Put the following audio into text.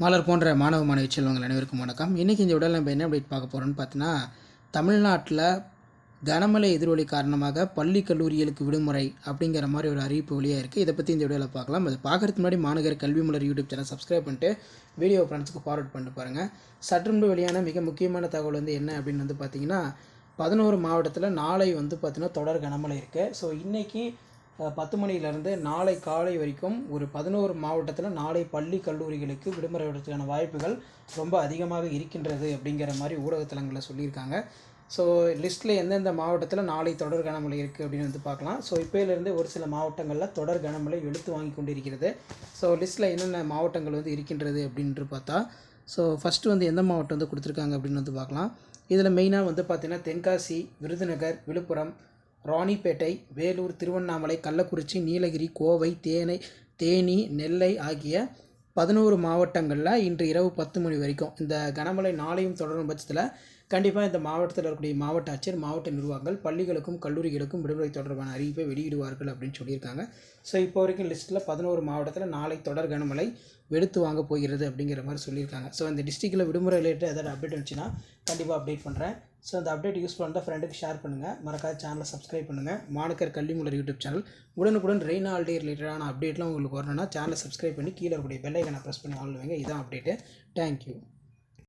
மாலர் போன்ற மாணவ மாணவி செல்வங்கள் அனைவருக்கும் வணக்கம். இன்றைக்கி இந்த உடல் நம்ம என்ன அப்டேட் பார்க்க போகிறோம்னு பார்த்தீங்கன்னா தமிழ்நாட்டில் கனமழை எதிரொலி காரணமாக பள்ளி கல்லூரிகளுக்கு விடுமுறை அப்படிங்கிற மாதிரி ஒரு அறிவிப்பு வழியாக இருக்குது இதை பற்றி இந்த வீடியோவில் பார்க்கலாம். அது பார்க்குறதுக்கு முன்னாடி Managara Kalvi Malar YouTube channel subscribe பண்ணிட்டு வீடியோ ஃப்ரெண்ட்ஸுக்கு ஃபார்வர்ட் பண்ணிட்டு பாருங்கள் சற்றுமுன்பு வெளியான மிக முக்கியமான தகவல் வந்து என்ன அப்படின்னு வந்து பார்த்தீங்கன்னா பதினோரு மாவட்டத்தில் நாளை வந்து பார்த்திங்கன்னா தொடர் கனமழை இருக்குது ஸோ இன்றைக்கி பத்து மணியிலிருந்து நாளை காலை வரைக்கும் ஒரு பதினோரு மாவட்டத்தில் நாளை பள்ளி கல்லூரிகளுக்கு விடுமுறை விடுறதுக்கான வாய்ப்புகள் ரொம்ப அதிகமாக இருக்கின்றது அப்படிங்கிற மாதிரி ஊடகத்தலங்களில் சொல்லியிருக்காங்க. ஸோ லிஸ்ட்டில் எந்தெந்த மாவட்டத்தில் நாளை தொடர் கனமழை இருக்குது அப்படின்னு வந்து பார்க்கலாம். ஸோ இப்போயிலேருந்து ஒரு சில மாவட்டங்களில் தொடர் கனமழை வெளுத்து வாங்கி கொண்டிருக்கிறது. ஸோ லிஸ்ட்டில் என்னென்ன மாவட்டங்கள் வந்து இருக்கின்றது அப்படின்ட்டு பார்த்தா ஸோ ஃபஸ்ட்டு வந்து எந்த மாவட்டம் வந்து கொடுத்துருக்காங்க அப்படின்னு வந்து பார்க்கலாம். இதில் மெயினாக வந்து பார்த்திங்கன்னா தென்காசி விருதுநகர் விழுப்புரம் ராணிப்பேட்டை வேலூர் திருவண்ணாமலை கள்ளக்குறிச்சி நீலகிரி கோவை தேனை தேனி நெல்லை ஆகிய பதினோரு மாவட்டங்களில் இன்று இரவு பத்து மணி வரைக்கும் இந்த கனமழை நாளையும் தொடரும் பட்சத்தில் கண்டிப்பாக இந்த மாவட்டத்தில் இருக்கக்கூடிய மாவட்ட ஆட்சியர் மாவட்ட நிர்வாகங்கள் பள்ளிகளுக்கும் கல்லூரிகளுக்கும் விடுமுறை தொடர்பான அறிவிப்பை வெளியிடுவார்கள் அப்படின்னு சொல்லியிருக்காங்க. ஸோ இப்போ வரைக்கும் லிஸ்ட்டில் பதினோரு மாவட்டத்தில் நாளை தொடர் கனமழை வெடுத்து வாங்க போகிறது அப்படிங்கிற மாதிரி சொல்லியிருக்காங்க. ஸோ இந்த டிஸ்ட்ரிக்டில் விடுமுறை ரிலேட்டட் ஏதாவது அப்டேட் வந்துச்சுன்னா கண்டிப்பாக அப்டேட் பண்ணுறேன் ஸோ அந்த அப்டேட் யூஸ் பண்ணுற ஃப்ரெண்டுக்கு ஷேர் பண்ணுங்கள் மறக்காத சேனலை சப்ஸ்கிரைப் பண்ணுங்கள் மாணக்கர் கல்விமுலர் யூடியூப் சேனல் உடனுக்குடன் ரெயின் ஆல்டே ரிலேட்டடான அப்டேட்லாம் உங்களுக்கு வரணும்னா சேனலை சப்ஸ்கிரைப் பண்ணி கீழே இருக்கக்கூடிய பெல் ஐக்கனை ப்ரெஸ் பண்ணி ஆள் வைங்க. இதான் அப்டேட்டு தேங்க்யூ